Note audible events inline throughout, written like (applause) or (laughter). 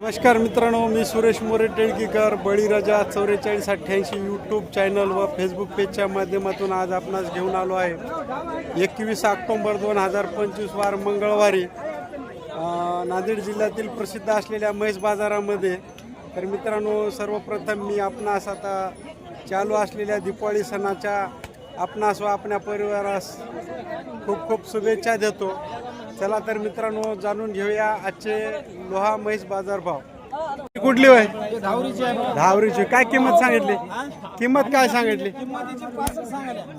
नमस्कार मित्रांनो मी सुरेश मोरे टेळकीकर बळीराजा चौवेचाळीस अठ्ठ्याऐंशी यूट्यूब चॅनल व फेसबुक पेजच्या माध्यमातून आज आपणास घेऊन आलो आहे. एकवीस ऑक्टोंबर दोन हजार पंचवीस वार मंगळवारी नांदेड जिल्ह्यातील प्रसिद्ध असलेल्या म्हैस बाजारामध्ये. तर मित्रांनो सर्वप्रथम मी आपणास आता चालू असलेल्या दिपाळी सणाच्या आपणास व आपल्या परिवारास खूप खूप शुभेच्छा देतो. चला तर मित्रांनो जाणून घेऊया आजचे लोहा म्हैस बाजार भाव. कुठली होय? धावरीची. काय किंमत सांगितली? किंमत काय सांगितली?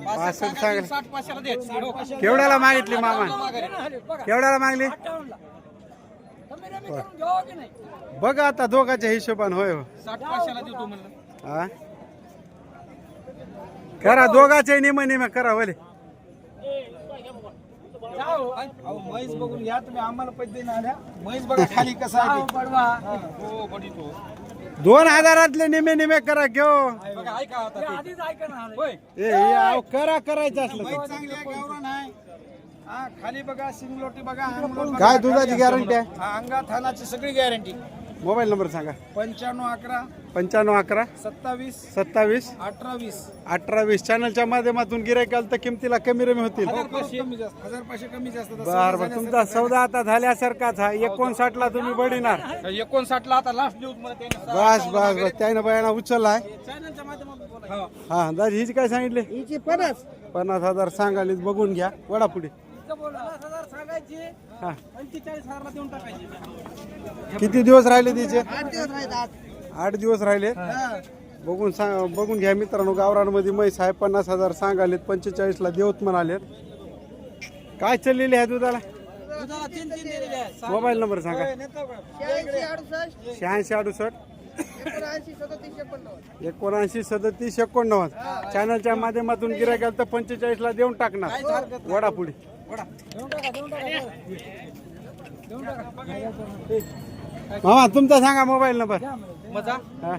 पासष्ट सांगितली. केवढ्याला मागितली मामा? केवढ्याला मागली? बघा आता दोघाच्या हिशोबान होय हो. करा दोघाचे निम निम करा होले अहो म्हैस बघून घ्या तुम्ही आम्हाला पैसे देणार आल्या म्हैस बघा खाली कसा आहे. ते. हो. दोन हजारातले निमे निमे करा घेऊ. बघा ऐका आता ते. होय. ए हे अहो, करा करायचं असलं. म्हैस चांगली आहे गावरान आहे. हा खाली बघा सिंगलोटी बघा अंगलोट बघा, काय दुधाची गॅरंटी आहे? हा, अंगात हानाची सगळी गॅरंटी मोबाईल नंबर सांगा. पंच्याण्णव अकरा पंच्याण्णव अकरा सत्तावीस सत्तावीस अठरा वीस अठरा वीस चॅनलच्या माध्यमातून गिरायक आलं तर किमतीला कमी रमी होतील. हजार पाचशे कमी जास्त हजार पाचशे कमी जास्त. बर बर. तुमचा सौदा आता झाल्यासारखाच हा. एकोणसाठ ला तुम्ही बडिनार एकोणसाठ ला आता लास्ट देऊ तुम्हाला त्याने बस बस बस. त्यानं बायाना उचललाय चॅनलच्या माध्यमातून बोला. हा. दादा हिची काय सांगितले? पन्नास. पन्नास हजार सांगालीत बघून घ्या. वडा पुढे. हा. किती दिवस राहिले तिचे? आठ दिवस राहिले? बघून सांग बघून घ्या मित्रांनो गावरांमध्ये म्हैस आहे पन्नास हजार सांगालेत पंचेचाळीसला देवत म्हणालेत. काय चाललेले आहे दुधाला? दुधाला तीन तीन दिलेले आहेत. मोबाईल नंबर सांगा? शहाऐंशी अडुसष्ट. एकोणऐंशी सदतीस एकोणनव्वद. चॅनलच्या माध्यमातून गिरायक आलं तर पंचेचाळीसला देऊन टाकणार. वडा मामा तुमचा सांगा मोबाईल नंबर. मजा हा.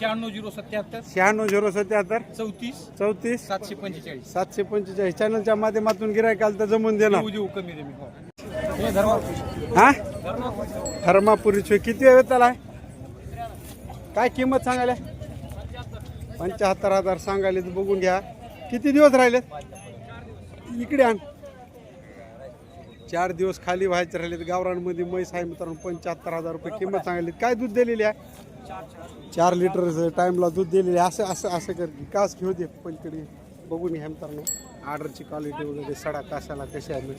शहाण्णव झिरो सत्याहत्तर. शहाण्णव झिरो सत्याहत्तर. चौतीस. चौतीस. सातशे पंचेचाळीस. सातशे पंचेचाळीस. चॅनलच्या माध्यमातून गिरायक आलं तर जमून देणार कमी हो. धर्मापुरी. हा? धर्मापुरी. थर्मापुरीची किती वेळ त्याला? काय किंमत सांगायला? पंच्याहत्तर हजार सांगायले बघून घ्या. किती दिवस राहिले इकडे आण. चार दिवस खाली व्हायचे राहिले गावरांमध्ये म्हैस आहे मित्रांनो पंच्याहत्तर हजार रुपये किंमत सांगायली काय दूध दिलेली आहे? चार लिटर टाइमला दूध दिलेली आहे. असं असं असं कर की कास घेऊ दे पलीकडे. बघून घ्या मित्रांनो. ऑर्डरची क्वालिटी वगैरे सडा कासाला कशी आहे.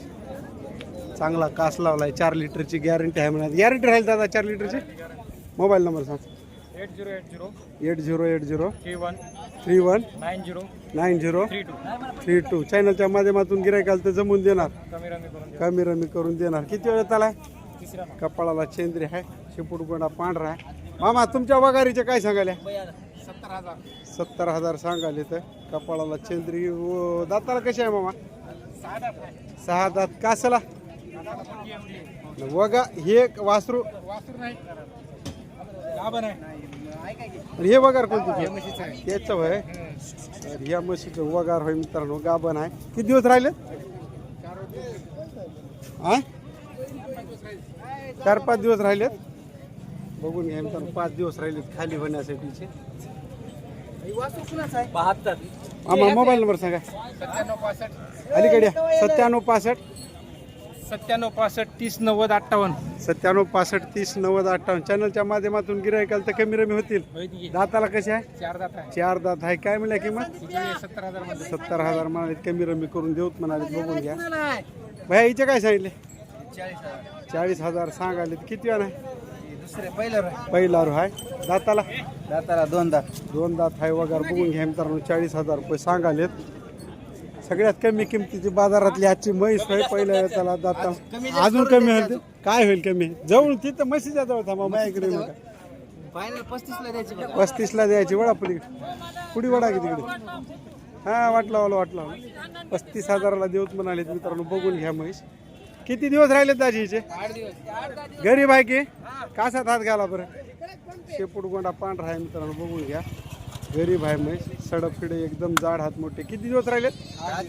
चांगला कास लावलाय. चार लिटरची गॅरंटी आहे म्हणा गॅरंटी राहील दादा चार लिटरची? मोबाईल नंबर सांग. Eight zero eight zero eight zero eight zero three one three one? Nine zero. Nine zero? Three two. Three two. चॅनलच्या माध्यमातून गिरायकाल तर जमून देणार. कमी रमी करून देणार. किती वेळ तिसरा कपाळाला चेंद्री आहे शिपूट गोंडा पांढरा आहे. मामा तुमच्या वगारीचे काय सांगाले सत्तर हजार. सत्तर हजार सांगाले तर कपाळाला चेंद्री. दाताला कशी आहे मामा? सहा दात कासला. वगा हे वासरू वासरू नाही. आणि हे वगार कोणती होय. तर या म्हशीचं वगार होय मित्रांनो गाभण आहे. किती दिवस राहिले? चार पाच दिवस राहिलेत. बघून घ्या मित्रांनो पाच दिवस राहिलेत खाली होण्यासाठीचे बहात्तर. आम्हा मोबाईल नंबर सांगा. सत्त्याण्णव पासष्ट अलीकडे. सत्त्याण्णव पासष्ट. सत्त्याण्णव पासष्ट तीस नव्वद अठ्ठावन्न. सत्त्याण्णव पासष्ट तीस नव्वद अठ्ठावन्न. चॅनलच्या माध्यमातून गिरायकाल तर कमी रमी होतील. दाताला कसे आहे? चार दात आहे. चार दात आहे. काय मिळाल्या किंमत? सत्तर हजारमध्ये. सत्तर हजार म्हणाले कमी रमी करून देऊत म्हणाले बघून घ्या. भैया हिचे काय सांगितले? चाळीस हजार. चाळीस हजार सांगाले किती वेळा? आहे दुसरे पहिलं पहिला रो आहे. दाताला? दाताला दोन दात. दोन दात आहे वगैरे. बघून घ्या मित्रांनो चाळीस हजार रुपये सांगालेत. सगळ्यात कमी किमतीची बाजारातली आजची म्हैस होय पहिल्या त्याला दाता अजून कमी होईल. काय होईल कमी? जवळ तिथं म्हशीच्या जवळ थांबा माझ्याकडे नका. फायनल पस्तीस ला द्यायची पस्तीसला द्यायची वडा पलीकडे पुढी वडा की तिकडे? हा वाटलं वाला वाटलं. पस्तीस हजाराला देऊत म्हणाले मित्रांनो बघून घ्या म्हैस. किती दिवस राहिले दाजी हिचे? आठ दिवस. गरीब आहे की? कासात हात घाला बरं. शेपूट गोंडा पांढरा आहे मित्रांनो बघून घ्या. गरीब आहे म्हैस सडपिडे एकदम जाड हात मोठे. किती दिवस राहिलेत? आठ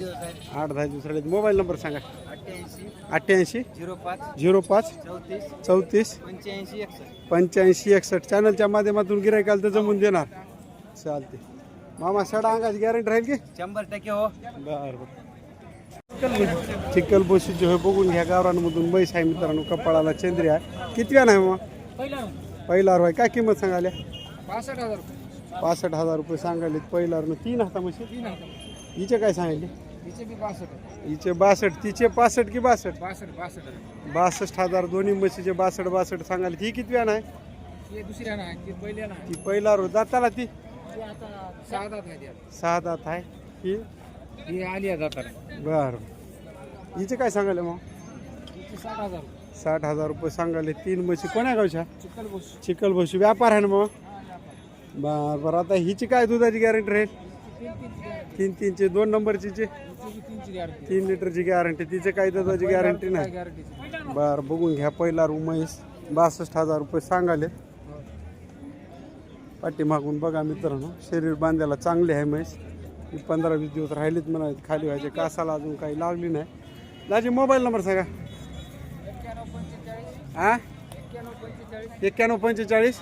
दहा दिवस राहिलेत. मोबाईल नंबर सांगा. अठ्ठ्याऐंशी. अठ्ठ्याऐंशी. झिरो पाच. झिरो पाच. चौतीस. चौतीस. पंच्याऐंशी एकसष्ट. पंच्याऐंशी एकसष्ट. चॅनलच्या माध्यमातून गिरायकाला तर जमून देणार. चालते मामा सडा अंगाची गॅरंटी राहील की? शंभर टक्के हो. बर बर. चिकल बोशीचे होय बघून घ्या गावरांमधून म्हैस आहे मित्रांनो कपाळाला चंद्री आहे. किती वेळ नाही मग पहिला पहिला काय किंमत सांगाल्या पासष्ट हजार रुपये. पासष्ट हजार रुपये सांगायले पहिला तीन हाता म्हशी? तीन हजार हिचे काय सांगितले तिचे बी पासष्ट हिचे बासष्ट तिचे पासष्ट की बासष्ट? बासष्ट बासष्ट. बासष्ट हजार दोन्ही म्हशीचे बासष्ट बासष्ट सांगायला. ती किती वेळ आहे ती दुसऱ्या ना ती ना ती पहिला रो दाताला ती? ती आता सहा दात आहे त्यात. सहा दात आहे. ही? आली आहे दाताला. बर. हिचे काय सांगायले मग? तिचे साठ हजार. रुपये. साठ हजार रुपये सांगायले. तीन म्हशी कोण्या गावच्या? चिकल बोस चिकल व्यापार आहे ना मग? बर बरं आता हिची काय दुधाची गॅरंटी राहील? तीन तीन तीन तीनचे दोन नंबरची गॅरंटी तीन लिटरची गॅरंटी तिचे काही दुधाची गॅरंटी नाही? बर बघून घ्या पहिला रूम म्हैस बासष्ट हजार रुपये सांगाले. पाठीमागून बघा मित्रांनो शरीर बांधायला चांगले आहे म्हैस. ही पंधरा वीस दिवस राहिलीत म्हणा खाली व्हायचे कासाला अजून काही लागली नाही. दाजी मोबाईल नंबर सांगा. हा एक्क्याण्णव पंचेचाळीस?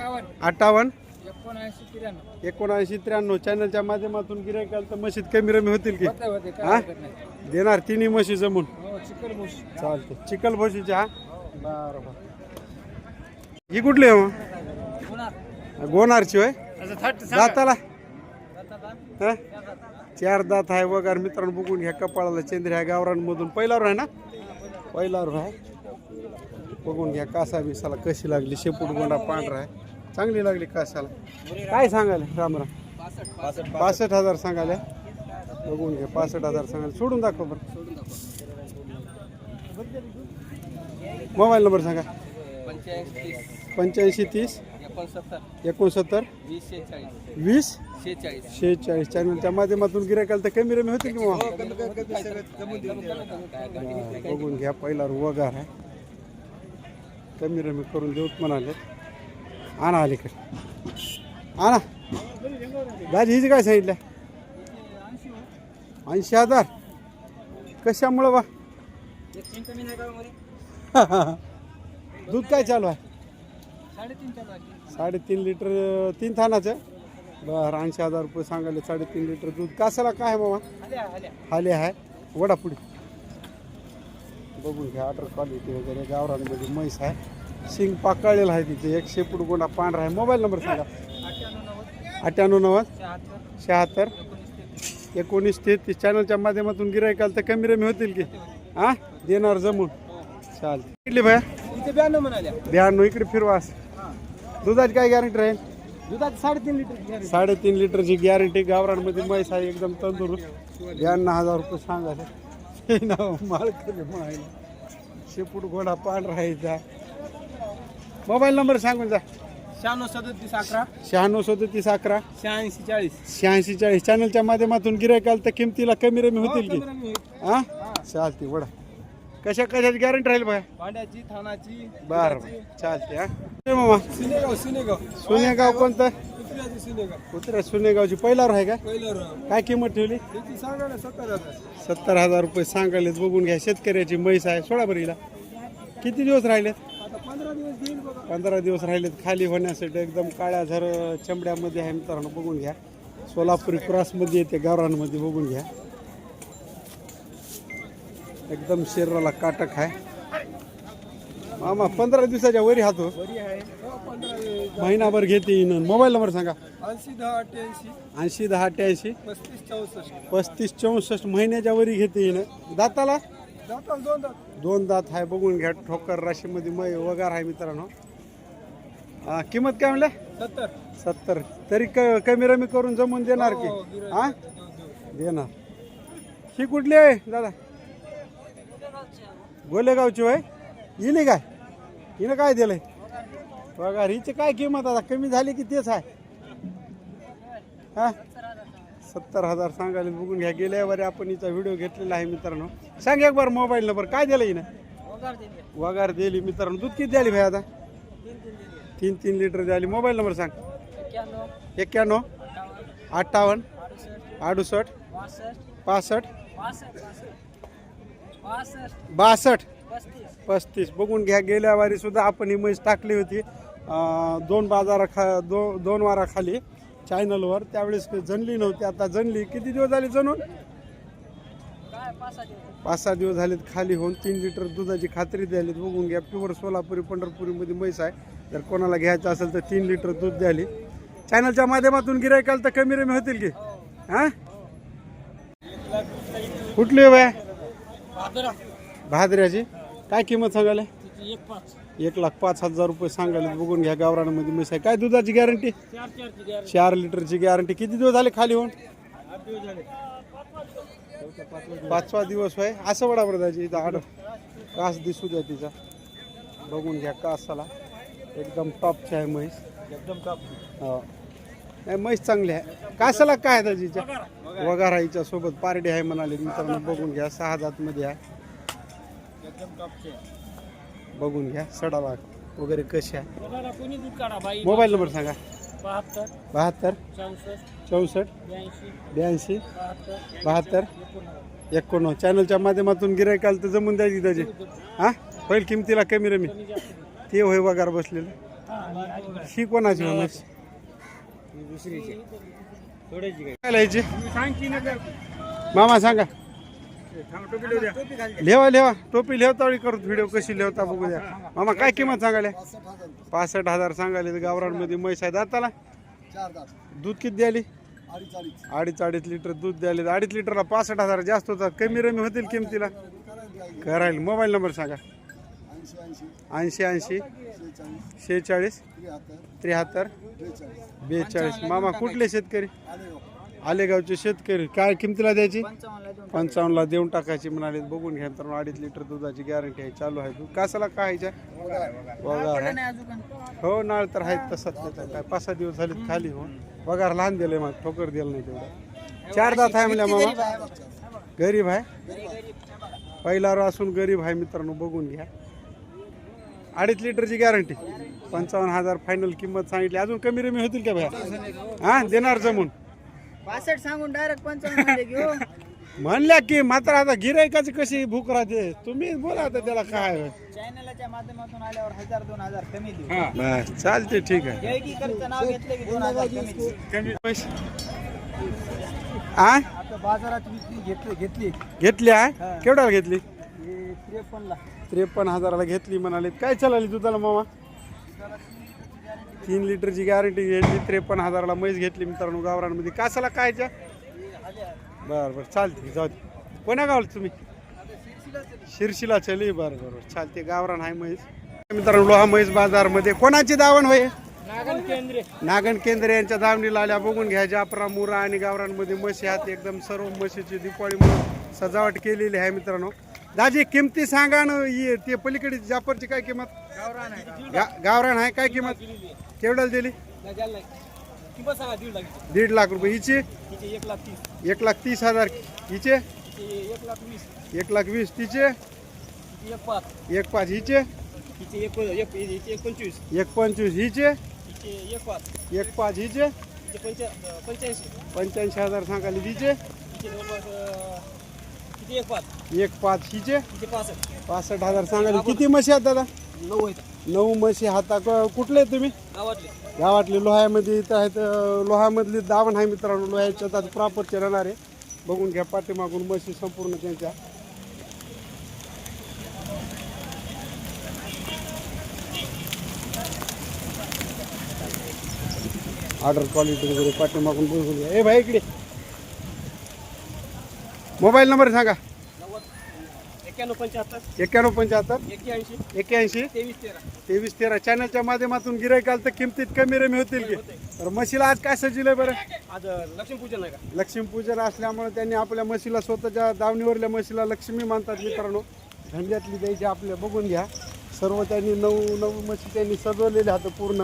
अठ्ठावन्न? एकोणऐंशी त्र्याण्णव. चॅनलच्या माध्यमातून गिरायकाल तर मशीद कमी रमी होतील की? हा? देणार तिन्ही म्हशी जमून. हो चालते चिकल भोशीची हा? बरं बरं. ही कुठली आहे मग? गोनारची होय? दाताला? हा? चार दात. आहे वगार. मित्रांनो बघून घ्या कपाळाला चंद्र ह्या गावरांमधून पहिल्यावर आहे ना? पहिल्यावर आहे. बघून घ्या कासा बिसाला कशी लागली. शेपूट गोंडा पांढरा आहे. चांगली लागली कासाला काय सांगायला? रामराम पासष्ट हजार सांगायला? बघून घ्या पासष्ट हजार सांगायला. सोडून दाखव बरं. मोबाईल नंबर सांगा. पंच्याऐंशी तीस. पंच्याऐंशी तीस. एकोणसत्तर. एकोणसत्तर. वीस शेहेचाळीस. वीस. शेहेचाळीस. शेहेचाळीस. चॅनलच्या माध्यमातून गिरायकाल तर कमी रमी होते किंवा बघून घ्या पहिला वगार आहे. कमी रमी करून देऊत म्हणाले. आणा अलीकडे. आणा. दाजी हिची काय सांगितलं? ऐंशी हजार. कशामुळं बा? (laughs) दूध काय चालू आहे? साडेतीन लिटर तीन थानाचं? बरं ऐंशी हजार रुपये सांगायले साडेतीन लिटर दूध. कासाला काय बाबा? हाले आहे. वडापुडी. बघून घ्या ऑर्डर क्वालिटी वगैरे गावरानमध्ये म्हैस आहे. शिंग पाकाळलेला आहे तिथे. एक शेपूट गोंडा पांढरा आहे. मोबाईल नंबर सांगा. अठ्ठ्याण्णव नव्वद. शहात्तर. एकोणीस तेहतीस. चॅनलच्या माध्यमातून गिरायकाल तर कमी रमी होतील की? हा देणार जमून. चालते किती भया. ब्याण्णव म्हणाल्या. ब्याण्णव. इकडे फिरवास दुधाची काय गॅरंटी राहील? दुधात साडेतीन लिटर साडेतीन लिटरची गॅरंटी गावरांमध्ये म्हैस आहे एकदम तंदुरुस्त. ब्याण्णव हजार रुपये नाव माळकरी मायला शेपूट घोडा पांढरा आहे जा मोबाईल नंबर सांगून जा. शहाण्णव सदतीस अकरा. शहाण्णव सदतीस अकरा. शहाऐंशी चाळीस. शहाऐंशी चाळीस. चॅनलच्या माध्यमातून गिरायकाल तर किमतीला कमी रमी होतील की? हा? चालते वडा. कशा कशाची गॅरंटी राहील बाय भांड्याची थानाची बर चालते हा. ए मामा. सिनेगाव सिनेगाव. सोनेगाव कोणतं? कुत्र्याची सिनेगाव. उतऱ्या सोनेगावची पहिल्यावर आहे का? पहिलं काय किंमत ठेवली? त्याची सांगा ना सत्तर हजार. सत्तर हजार रुपये सांगायलेत. बघून घ्या. शेतकऱ्याची म्हैस आहे. सोळा बरीला किती दिवस राहिलेत? पंधरा दिवस राहिलेत खाली होण्यासाठी एकदम काळ्या झर चमड्यामध्ये आहे मित्रांनो बघून घ्या. सोलापुरी क्रॉसमध्ये येते गावरांमध्ये बघून घ्या. एकदम शरीराला काटक आहे. मामा पंधरा दिवसाच्या वरी हातो हो, दिवस. महिनाभर घेते मोबाईल नंबर सांगा. ऐंशी दहा अठ्ठ्याऐंशी. ऐंशी दहा अठ्ठ्याऐंशी. पस्तीस चौसष्ट. पस्तीस चौसष्ट महिन्याच्या वरी घेते येईन दाताला? जातात दोन दात. दोन दात आहे बघून घ्या ठोकर राशीमध्ये मै वगार आहे मित्रांनो. हा, किंमत काय म्हणल्या सत्तर. सत्तर. तरी क कमी रमी करून जमून देणार की? हो. हा देऊ. देणार. ही कुठली आहे दादा? गोलेगावची होय? हिने काय? हिनं काय दिलंय? पगार हिची काय किंमत आता? कमी झाली की तेच आहे. हा? सत्तर हजार सांगायला बघून घ्या. गेल्या वारी आपण हिचा व्हिडिओ घेतलेला आहे मित्रांनो. सांग एक बार मोबाईल नंबर काय दिलं हिनं? वगार दिली. मित्रांनो. दूध किती द्याली भाई आता? तीन तीन लिटर द्याली मोबाईल नंबर सांग. एक्क्याण्णव. अठ्ठावन्न. अडुसष्ट. पासष्ट. बासष्ट पस्तीस. बघून घ्या. गेल्या वारी सुद्धा आपण ही म्हैस टाकली होती. दोन बाजारा खा दो दोन वाराखाली चॅनलवर त्यावेळेस जनली नव्हती आता जनली किती दिवस झाले काय पाच सहा दिवस. झालेत खाली होऊन तीन लिटर दुधाची खात्री द्यालीत बघून घ्या प्युअर सोलापुरी पंढरपुरीमध्ये म्हैस आहे. जर कोणाला घ्यायचं असेल तर तीन लिटर दूध द्याली चॅनलच्या माध्यमातून गिरायकाल तर कमी रमी होतील की? हा? कुठली आहे बाय? भादऱ्याची. काय किंमत सांगायला? एक लाख पाच हजार रुपये सांगायला बघून घ्या गावरानामध्ये म्हैस आहे. काय दुधाची गॅरंटी चार लिटरची गॅरंटी किती दिवस झाले खाली होऊन? पाचवा दिवस होय. असं वडा बरं इथं आड. कास दिसू द्या तिचा. बघून घ्या कासाला. एकदम टॉपची आहे म्हैस. एकदम टॉप हो. नाही म्हैस चांगली आहे. कासाला काय आहे त्याच्या वगार आहे हिच्या सोबत पारडी आहे म्हणाले मित्रांनो. बघून घ्या सहा जातमध्ये आहे. एकदम टॉपचे बघून घ्या सडाला वगैरे कशी मोबाईल नंबर सांगा. बहात्तर. बहात्तर. चौसष्ट. ब्याऐंशी. बहात्तर. एकोणनव्वद. चॅनलच्या माध्यमातून गिरायकाल तर जमून द्यायची त्याची हां? होईल किमतीला कमी रमी. ते होय वगार बसलेलं. हा, कोणाची म्हैस दुसरीचे. थोड्याची काय? काय लिहायची? सांग की नका मामा सांगा. लेवा लेवा लिहा लिहा टोपी लेवताळी करू व्हिडिओ कशी लिहवता बघू द्या. मामा काय किंमत सांगायला? पासष्ट हजार सांगायले. गावरांमध्ये म्हैस आहे दाताला. दूध किती द्याली अडीच अडीच लिटर दूध द्याले अडीच लिटरला पासष्ट हजार जास्त होतात कमी रमी होतील किमतीला? करायला. मोबाईल नंबर सांगा. ऐंशी ऐंशी शेहेचाळीस. त्र्याहत्तर. बेचाळीस. मामा कुठले शेतकरी? आलेगावचे शेतकरी. काय किमतीला द्यायची? पंचावन्नला देऊन टाकायची. म्हणाले. बघून घ्या तर अडीच लिटर दुधाची गॅरंटी आहे. चालू आहे दूध. कासाला काय वगार आहे हो नाळ तर आहे तसंच त्याचा काय पाच सहा दिवस झाले खाली हो वगार लहान दिले मग. ठोकर दिलं नाही तेवढं. चार दात आहे म्हणल्या मामा. गरीब आहे पहिला रो असून गरीब आहे मित्रांनो बघून घ्या. अडीच लिटरची गॅरंटी पंचावन्न हजार फायनल किंमत सांगितली. अजून कमी रमी होतील का भैया? हा देणार जमून. पासष्ट सांगून डायरेक्ट पंचावन्नमध्ये घेऊ. म्हणल्या की मात्र आता गिरायकाची कशी भूक राहते? तुम्ही बोला आता त्याला काय. चॅनलच्या माध्यमातून आल्यावर हजार दोन हजार कमी देऊ. चालते ठीक आहे. जयकीकरचं नाव घेतलं की दोन हजार कमी देऊ. कमी पैसे. आ? आता बाजारात विकली घेतली घेतली. घेतली आहे केवढ्याला घेतली? त्रेपन्नला. त्रेपन्न हजाराला घेतली म्हणाले काय चालली दुधाला मामा? तीन लिटरची गॅरंटी घेतली त्रेपन्न हजाराला म्हैस घेतली मित्रांनो गावरांमध्ये कासाला कायच्या बरं बरं चालते जाऊ दे. कोण्या गावाला तुम्ही? शिरशीला चली बरं बरं चालते गावरान आहे म्हैस. मित्रांनो लोहा म्हैस बाजारमध्ये कोणाची दावण होय? नागन केंद्रे. नागन केंद्रे यांच्या दावणीला आल्या बघून घ्या जापरा मुरा आणि गावरांमध्ये म्हशी आहेत एकदम सर्व म्हशीची दिपाळीमुळे सजावट केलेली आहे मित्रांनो. दाजी किमती सांगा ना ही- ते पलीकडे जापरची काय किंमत? गा- गावरान आहे काय किंमत? केवढ्याला दिली? दीड लाख रुपये. हिची? एक लाख तीस. एक लाख तीस हजार. हिचे? एक लाख वीस. एक लाख वीस. तिचे? एक पाच. एक पाच. हिचे? एक पंचवीस. हिचे? एक पाच. एक पाच. हिचे? पंच्याऐंशी. हजार सांगाले हिचे? एक पाच. हिचे? पासष्ट. हजार सांगाले किती म्हशी आहेत दादा? नऊ आहेत. नऊ म्हशी हाता कुठले आहेत तुम्ही? गावातले. गावातले. लोह्यामध्ये इथं आहेत. अं, लोह्यामधली दावण आहे मित्रांनो. लोह्याच्या त्यात प्रॉपरचे राहणार आहे. बघून घ्या पाठीमागून म्हशी संपूर्ण त्यांच्या. ऑर्डर क्वालिटी वगैरे पाठीमागून बघून घ्या. ए भाई इकडे. मोबाईल नंबर सांगा. एक्क्याण्णव पंच्याहत्तर. एक्क्याण्णव पंच्याहत्तर? एक्क्याऐंशी एक्क्याऐंशी तेवीस तेरा. तेवीस तेरा. चॅनलच्या माध्यमातून गिरायकाल तर किमतीत कमी रमी होतील की? तर म्हशीला आज काय सजिलंय बरं? आज लक्ष्मीपूजन आहे का? लक्ष्मीपूजन असल्यामुळे त्यांनी आपल्या म्हशीला स्वतःच्या दावणीवरल्या म्हशीला लक्ष्मी मानतात मित्रांनो. धंद्यातली द्यायची आपल्या बघून घ्या. सर्व त्यांनी नऊ नऊ म्हशी त्यांनी सजवलेल्या आहेत पूर्ण.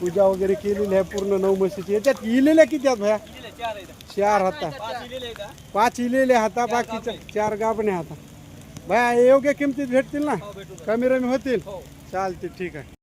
पूजा वगैरे केलेली आहे पूर्ण नऊ म्हशीची. याच्यात इलेल्या किती आहेत भया? चार हाता पाच दिलेले आहे का पाच इलेले हाता बाकीच्या चार गाबणे हाता भया योग्य किमतीत भेटतील ना? कमी रमी होतील? चालते ठीक आहे.